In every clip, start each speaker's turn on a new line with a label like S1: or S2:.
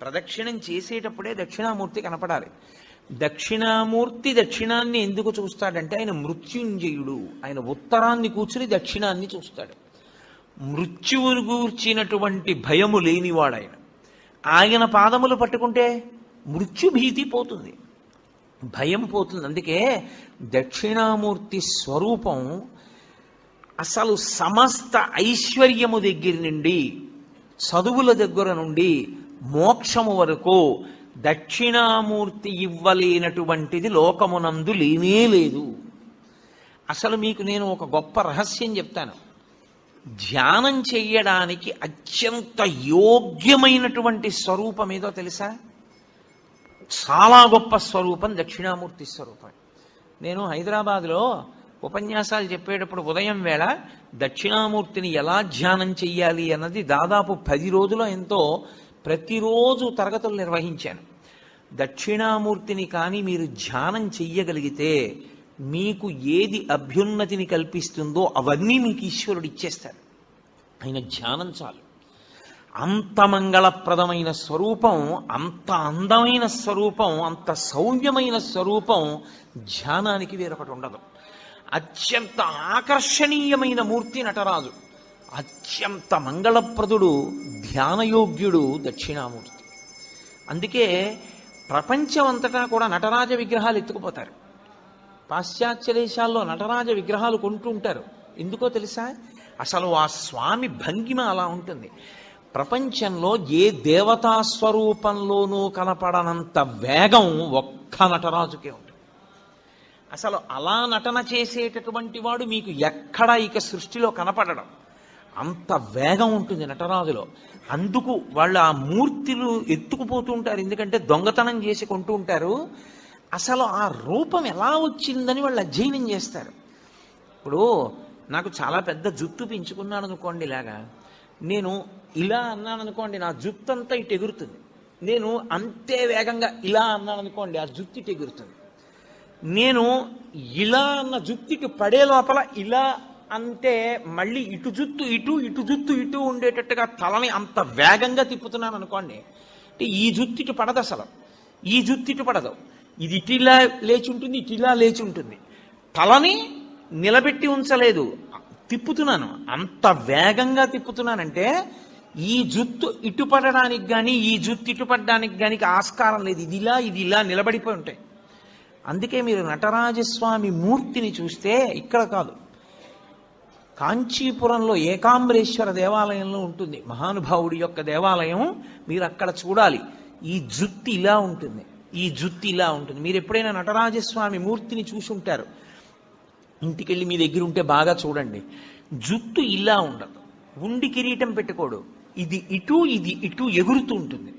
S1: ప్రదక్షిణం చేసేటప్పుడే దక్షిణామూర్తి కనపడాలి. దక్షిణామూర్తి దక్షిణాన్ని ఎందుకు చూస్తాడంటే ఆయన మృత్యుంజయుడు. ఆయన ఉత్తరాన్ని కూర్చుని దక్షిణాన్ని చూస్తాడు. మృత్యువును గూర్చినటువంటి భయము లేనివాడు ఆయన ఆయన పాదములు పట్టుకుంటే మృత్యుభీతి పోతుంది. భయం పోతుంది. అందుకే దక్షిణామూర్తి స్వరూపం అసలు సమస్త ఐశ్వర్యము దగ్గర నుండి చదువుల దగ్గర నుండి మోక్షము వరకు దక్షిణామూర్తి ఇవ్వలేనటువంటిది లోకమునందు లేనే లేదు. అసలు మీకు నేను ఒక గొప్ప రహస్యం చెప్తాను. ధ్యానం చెయ్యడానికి అత్యంత యోగ్యమైనటువంటి స్వరూపం ఏదో తెలుసా? చాలా గొప్ప స్వరూపం దక్షిణామూర్తి స్వరూపం. నేను హైదరాబాద్లో ఉపన్యాసాలు చెప్పేటప్పుడు ఉదయం వేళ దక్షిణామూర్తిని ఎలా ధ్యానం చెయ్యాలి అన్నది దాదాపు పది రోజుల ఎంతో ప్రతిరోజు తరగతులు నిర్వహించాను. దక్షిణామూర్తిని కానీ మీరు ధ్యానం చెయ్యగలిగితే మీకు ఏది అభ్యున్నతిని కల్పిస్తుందో అవన్నీ మీకు ఈశ్వరుడు ఇచ్చేస్తారు ఆయన ధ్యానం చాలు. అంత మంగళప్రదమైన స్వరూపం అంత అందమైన స్వరూపం అంత సౌమ్యమైన స్వరూపం ధ్యానానికి వేరొకటి ఉండదు. అత్యంత ఆకర్షణీయమైన మూర్తి నటరాజు అత్యంత మంగళప్రదుడు ధ్యానయోగ్యుడు దక్షిణామూర్తి. అందుకే ప్రపంచం అంతటా కూడా నటరాజ విగ్రహాలు ఎత్తుకుపోతారు. పాశ్చాత్య దేశాల్లో నటరాజ విగ్రహాలు కొంటూ ఉంటారు. ఎందుకో తెలుసా? అసలు ఆ స్వామి భంగిమ అలా ఉంటుంది. ప్రపంచంలో ఏ దేవతా స్వరూపంలోనూ కనపడనంత వేగం ఒక్క నటరాజుకే ఉంటుంది. అసలు అలా నటన చేసేటటువంటి వాడు మీకు ఎక్కడ ఇక సృష్టిలో కనపడడం. అంత వేగం ఉంటుంది నటరాజులో. అందుకు వాళ్ళు ఆ మూర్తులు ఎత్తుకుపోతూ ఉంటారు. ఎందుకంటే దొంగతనం చేసి కొంటూ ఉంటారు. అసలు ఆ రూపం ఎలా వచ్చిందని వాళ్ళు అధ్యయనం చేస్తారు. ఇప్పుడు నాకు చాలా పెద్ద జుట్టు పెంచుకున్నాను అనుకోండి ఇలాగా. నేను ఇలా అన్నాను అనుకోండి నా జుట్టు అంతా ఇటు ఎగురుతుంది. నేను అంతే వేగంగా ఇలా అన్నాను అనుకోండి ఆ జుత్తు ఇటు ఎగురుతుంది. నేను ఇలా అన్న జుత్తికి పడే లోపల ఇలా అంటే మళ్ళీ ఇటు జుత్తు ఇటు ఇటు జుత్తు ఇటు ఉండేటట్టుగా తలని అంత వేగంగా తిప్పుతున్నాను అనుకోండి అంటే ఈ జుత్తు ఇటు పడదు అసలు. ఈ జుత్తు ఇటు పడదు. ఇది ఇటిలా లేచి ఉంటుంది ఇటిలా లేచి ఉంటుంది. తలని నిలబెట్టి ఉంచలేదు. తిప్పుతున్నాను. అంత వేగంగా తిప్పుతున్నానంటే ఈ జుత్తు ఇటు పడడానికి కానీ ఈ జుత్తు ఇటు పడడానికి కానీ ఆస్కారం లేదు. ఇది ఇలా ఇది ఇలా నిలబడిపోయి ఉంటాయి. అందుకే మీరు నటరాజస్వామి మూర్తిని చూస్తే ఇక్కడ కాదు. కాంచీపురంలో ఏకాంబరేశ్వర దేవాలయంలో ఉంటుంది. మహానుభావుడి యొక్క దేవాలయం మీరు అక్కడ చూడాలి. ఈ జుత్తి ఇలా ఉంటుంది. ఈ జుత్తి ఇలా ఉంటుంది. మీరు ఎప్పుడైనా నటరాజస్వామి మూర్తిని చూసి ఉంటారు ఇంటికెళ్ళి మీ దగ్గర ఉంటే బాగా చూడండి. జుత్తు ఇలా ఉండదు. ఉండి కిరీటం పెట్టుకోడు. ఇది ఇటు ఇది ఇటు ఎగురుతూ ఉంటుంది.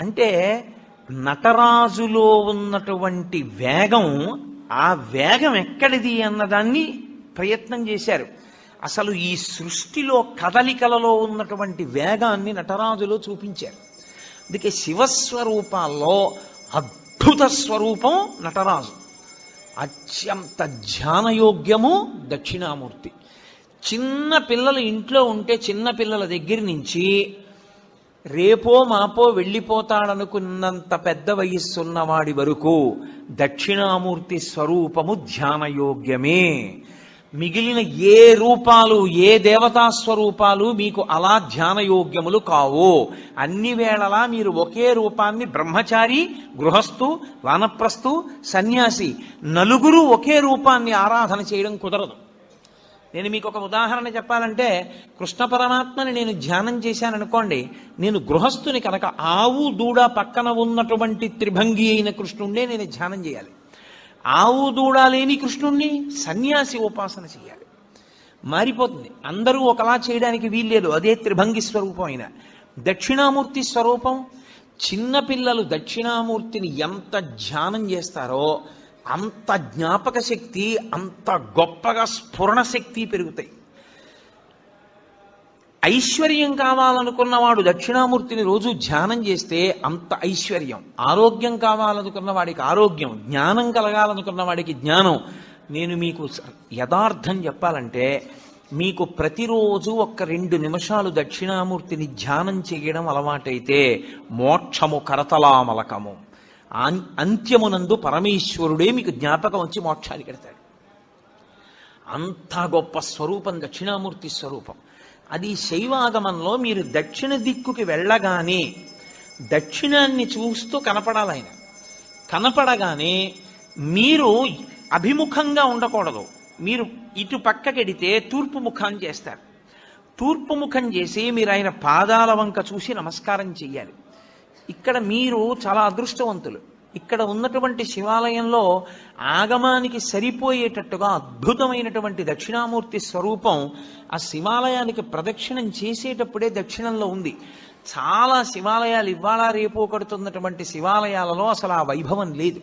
S1: అంటే నటరాజులో ఉన్నటువంటి వేగం ఆ వేగం ఎక్కడిది అన్నదాన్ని ప్రయత్నం చేశారు. అసలు ఈ సృష్టిలో కదలికలలో ఉన్నటువంటి వేగాన్ని నటరాజులో చూపించారు. అందుకే శివస్వరూపాల్లో అద్భుత స్వరూపం నటరాజు. అత్యంత ధ్యానయోగ్యము దక్షిణామూర్తి. చిన్న పిల్లలు ఇంట్లో ఉంటే చిన్న పిల్లల దగ్గర నుంచి రేపో మాపో వెళ్ళిపోతాడనుకున్నంత పెద్ద వయస్సున్నవాడి వరకు దక్షిణామూర్తి స్వరూపము ధ్యానయోగ్యమే. మిగిలిన ఏ రూపాలు ఏ దేవతా స్వరూపాలు మీకు అలా ధ్యానయోగ్యములు కావు. అన్ని వేళలా మీరు ఒకే రూపాన్ని బ్రహ్మచారి గృహస్థు వానప్రస్థు సన్యాసి నలుగురు ఒకే రూపాన్ని ఆరాధన చేయడం కుదరదు. నేను మీకు ఒక ఉదాహరణ చెప్పాలంటే కృష్ణ పరమాత్మని నేను ధ్యానం చేశాను అనుకోండి నేను గృహస్థుని కనుక ఆవు దూడ పక్కన ఉన్నటువంటి త్రిభంగి అయిన కృష్ణుండే నేను ధ్యానం చేయాలి. ఆవు దూడ లేని కృష్ణుణ్ణి సన్యాసి ఉపాసన చేయాలి మారిపోతుంది. అందరూ ఒకలా చేయడానికి వీల్లేదు. అదే త్రిభంగి స్వరూపం అయిన. దక్షిణామూర్తి స్వరూపం చిన్నపిల్లలు దక్షిణామూర్తిని ఎంత ధ్యానం చేస్తారో అంత జ్ఞాపక శక్తి అంత గొప్పగా స్ఫురణ శక్తి పెరుగుతాయి. ఐశ్వర్యం కావాలనుకున్నవాడు దక్షిణామూర్తిని రోజు ధ్యానం చేస్తే అంత ఐశ్వర్యం. ఆరోగ్యం కావాలనుకున్న వాడికి ఆరోగ్యం జ్ఞానం కలగాలనుకున్న వాడికి జ్ఞానం. నేను మీకు యథార్థం చెప్పాలంటే మీకు ప్రతిరోజు ఒక్క రెండు నిమిషాలు దక్షిణామూర్తిని ధ్యానం చేయడం అలవాటైతే మోక్షము కరతలామలకము. అంత్యమునందు పరమేశ్వరుడే మీకు జ్ఞాపకం వచ్చి మోక్షానికి ఎడతాడు. అంత గొప్ప స్వరూపం దక్షిణామూర్తి స్వరూపం. అది శైవాగమంలో మీరు దక్షిణ దిక్కుకి వెళ్ళగానే దక్షిణాన్ని చూస్తూ కనపడాలి ఆయన. కనపడగానే మీరు అభిముఖంగా ఉండకూడదు. మీరు ఇటు పక్కకెడితే తూర్పు ముఖం చేస్తారు. తూర్పు ముఖం చేసి మీరు ఆయన పాదాల వంక చూసి నమస్కారం చెయ్యాలి. ఇక్కడ మీరు చాలా అదృష్టవంతులు. ఇక్కడ ఉన్నటువంటి శివాలయంలో ఆగమానికి సరిపోయేటట్టుగా అద్భుతమైనటువంటి దక్షిణామూర్తి స్వరూపం ఆ శివాలయానికి ప్రదక్షిణం చేసేటప్పుడే దక్షిణంలో ఉంది. చాలా శివాలయాలు ఇవాళ రేపు కడుతున్నటువంటి శివాలయాలలో అసలు ఆ వైభవం లేదు.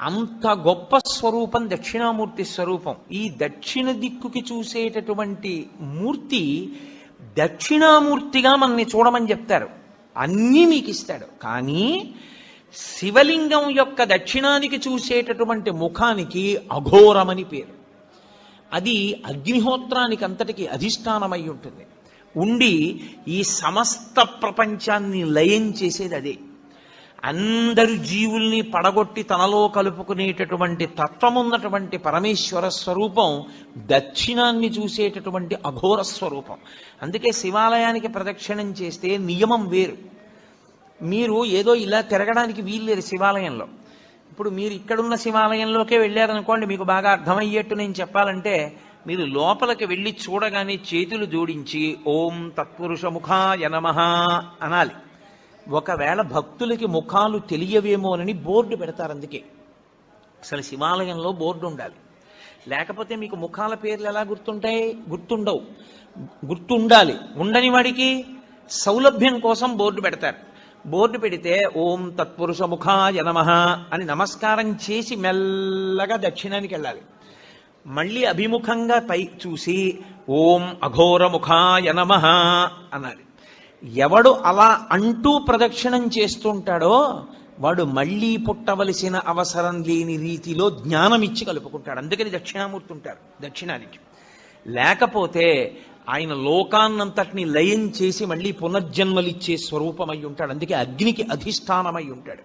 S1: అంత గొప్ప స్వరూపం దక్షిణామూర్తి స్వరూపం. ఈ దక్షిణ దిక్కుకి చూసేటటువంటి మూర్తి దక్షిణామూర్తిగా మనల్ని చూడమని చెప్తారు. అన్నీ మీకు ఇస్తాడు కానీ శివలింగం యొక్క దక్షిణానికి చూసేటటువంటి ముఖానికి అఘోరమని పేరు. అది అగ్నిహోత్రానికి అంతటికి అధిష్టానమై ఉంటుంది. ఉండి ఈ సమస్త ప్రపంచాన్ని లయం చేసేది అదే. అందరు జీవుల్ని పడగొట్టి తనలో కలుపుకునేటటువంటి తత్వమున్నటువంటి పరమేశ్వర స్వరూపం దక్షిణాన్ని చూసేటటువంటి అఘోర స్వరూపం. అందుకే శివాలయానికి ప్రదక్షిణం చేస్తే నియమం వేరు. మీరు ఏదో ఇలా తిరగడానికి వీల్లేదు శివాలయంలో. ఇప్పుడు మీరు ఇక్కడున్న శివాలయంలోకే వెళ్ళారనుకోండి మీకు బాగా అర్థమయ్యేట్టు నేను చెప్పాలంటే మీరు లోపలికి వెళ్ళి చూడగానే చేతులు జోడించి ఓం తత్పురుషముఖాయ నమః అనాలి. ఒకవేళ భక్తులకి ముఖాలు తెలియవేమోనని బోర్డు పెడతారు అందుకే. అసలు శివాలయంలో బోర్డు ఉండాలి. లేకపోతే మీకు ముఖాల పేర్లు ఎలా గుర్తుంటాయి? గుర్తుండవు. గుర్తుండాలి. ఉండని వాడికి సౌలభ్యం కోసం బోర్డు పెడతారు. బోర్డు పెడితే ఓం తత్పురుష ముఖాయ అని నమస్కారం చేసి మెల్లగా దక్షిణానికి వెళ్ళాలి. మళ్ళీ అభిముఖంగా పై చూసి ఓం అఘోర ముఖాయ నమః అనాలి. ఎవడు అలా అంటూ ప్రదక్షిణం చేస్తుంటాడో వాడు మళ్ళీ పుట్టవలసిన అవసరం లేని రీతిలో జ్ఞానం ఇచ్చి కలుపుకుంటాడు. అందుకని దక్షిణామూర్తి ఉంటారు దక్షిణానికి. లేకపోతే ఆయన లోకాన్నంతటిని లయం చేసి మళ్ళీ పునర్జన్మలిచ్చే స్వరూపమై ఉంటాడు. అందుకే అగ్నికి అధిష్టానమై ఉంటాడు.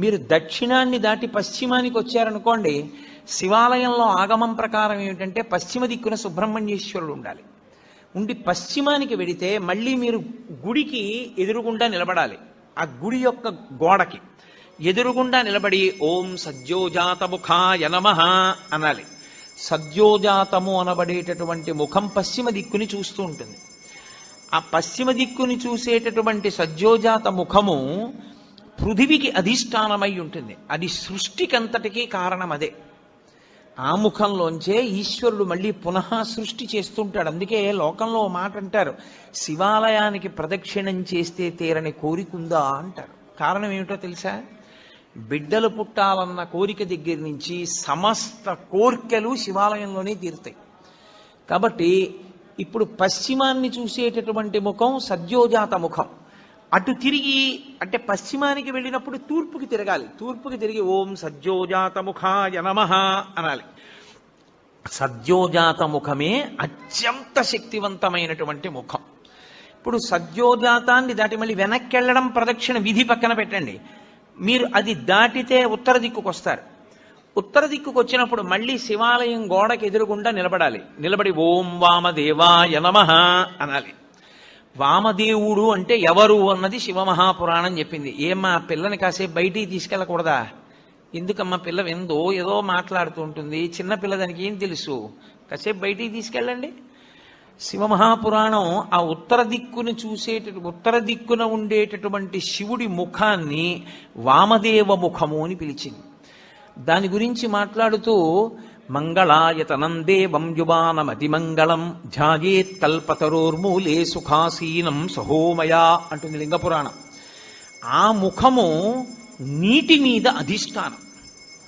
S1: మీరు దక్షిణాన్ని దాటి పశ్చిమానికి వచ్చారనుకోండి శివాలయంలో ఆగమం ప్రకారం ఏమిటంటే పశ్చిమ దిక్కున సుబ్రహ్మణ్యేశ్వరుడు ఉండాలి. ఉండి పశ్చిమానికి వెడితే మళ్ళీ మీరు గుడికి ఎదురుగుండా నిలబడాలి. ఆ గుడి యొక్క గోడకి. ఎదురుగుండా నిలబడి ఓం సజ్జోజాతముఖాయ నమ అనాలి. సద్యోజాతము అనబడేటటువంటి ముఖం పశ్చిమ దిక్కుని చూస్తూ ఉంటుంది. ఆ పశ్చిమ దిక్కుని చూసేటటువంటి సద్యోజాత ముఖము పృథివికి అధిష్టానమై ఉంటుంది. అది సృష్టికంతటికీ కారణం అదే. ఆ ముఖంలోంచే ఈశ్వరుడు మళ్ళీ పునః సృష్టి చేస్తుంటాడు. అందుకే లోకంలో మాట అంటారు శివాలయానికి ప్రదక్షిణం చేస్తే తీరని కోరికుందా అంటారు. కారణం ఏమిటో తెలుసా? బిడ్డలు పుట్టాలన్న కోరిక దగ్గర నుంచి సమస్త కోర్కెలు శివాలయంలోనే తీరుతాయి. కాబట్టి ఇప్పుడు పశ్చిమాన్ని చూసేటటువంటి ముఖం సద్యోజాత ముఖం. అటు తిరిగి అంటే పశ్చిమానికి వెళ్ళినప్పుడు తూర్పుకి తిరగాలి. తూర్పుకి తిరిగి ఓం సద్యోజాత ముఖాయ నమః అనాలి. సద్యోజాత ముఖమే అత్యంత శక్తివంతమైనటువంటి ముఖం. ఇప్పుడు సద్యోజాతాన్ని దాటి మళ్ళీ వెనక్కి వెళ్ళడం ప్రదక్షిణ విధి పక్కన పెట్టండి. మీరు అది దాటితే ఉత్తర దిక్కుకు వస్తారు. ఉత్తర దిక్కుకు వచ్చినప్పుడు మళ్ళీ శివాలయం గోడకి ఎదురుగుండా నిలబడాలి. నిలబడి ఓం వామదేవాయ నమ అనాలి. వామదేవుడు అంటే ఎవరు అన్నది శివమహాపురాణం చెప్పింది. ఏమ్మా ఆ పిల్లని కాసేపు బయటికి తీసుకెళ్ళకూడదా? ఎందుకమ్మా పిల్ల విందో ఏదో మాట్లాడుతూ ఉంటుంది. చిన్న పిల్ల దానికి ఏం తెలుసు? కాసేపు బయటికి తీసుకెళ్ళండి. శివమహాపురాణం ఆ ఉత్తర దిక్కున చూసేట ఉత్తర దిక్కున ఉండేటటువంటి శివుడి ముఖాన్ని వామదేవ ముఖము అని పిలిచింది. దాని గురించి మాట్లాడుతూ మంగళాయతనం దేవం యువానమతి మంగళం ధ్యాయేత్ కల్పతరోర్మూలే సుఖాసీనం సహోమయా అంటుంది లింగపురాణం. ఆ ముఖము నీటి మీద అధిష్టానం.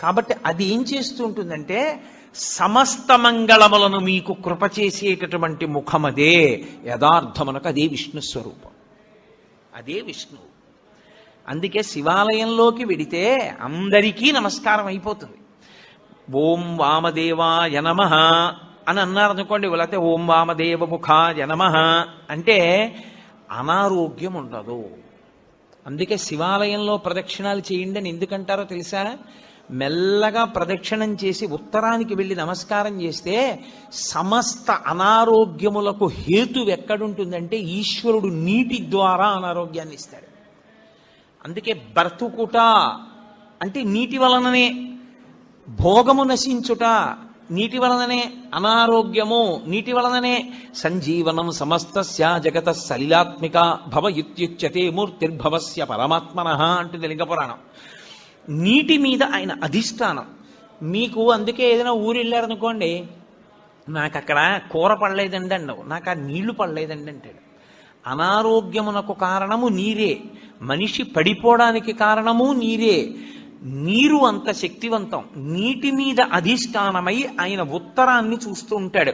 S1: కాబట్టి అది ఏం చేస్తుంటుందంటే సమస్త మంగళములను మీకు కృప చేసేటటువంటి ముఖమదే. యథార్థమునకు అదే విష్ణు స్వరూపం. అదే విష్ణువు అందుకే శివాలయంలోకి వెడితే అందరికీ నమస్కారం అయిపోతుంది. ఓం వామదేవాయ నమ అని అన్నారనుకోండి లేకపోతే ఓం వామదేవ ముఖాయ నమ అంటే అనారోగ్యం ఉండదు. అందుకే శివాలయంలో ప్రదక్షిణాలు చేయండి అని ఎందుకంటారో తెలుసా? మెల్లగా ప్రదక్షిణం చేసి ఉత్తరానికి వెళ్ళి నమస్కారం చేస్తే సమస్త అనారోగ్యములకు హేతు ఎక్కడుంటుందంటే ఈశ్వరుడు నీటి ద్వారా అనారోగ్యాన్ని ఇస్తాడు. అందుకే బ్రతుకుట అంటే నీటి వలననే భోగము నశించుట నీటి వలననే అనారోగ్యము నీటి వలననే సంజీవనం సమస్తస్య జగత సలిలాత్మిక భవ ఇత్యుచ్యతే మూర్తిర్భవస్య పరమాత్మన అంటుంది లింగపురాణం. నీటి మీద ఆయన అధిష్టానం. మీకు అందుకే ఏదైనా ఊరు వెళ్ళారనుకోండి నాకు అక్కడ కూర పడలేదండి అన్నావు. నాకు ఆ నీళ్ళు పడలేదండి అంటాడు. అనారోగ్యమునకు కారణము నీరే. మనిషి పడిపోవడానికి కారణము నీరే. నీరు అంత శక్తివంతం. నీటి మీద అధిష్టానమై ఆయన ఉత్తరాన్ని చూస్తూ ఉంటాడు.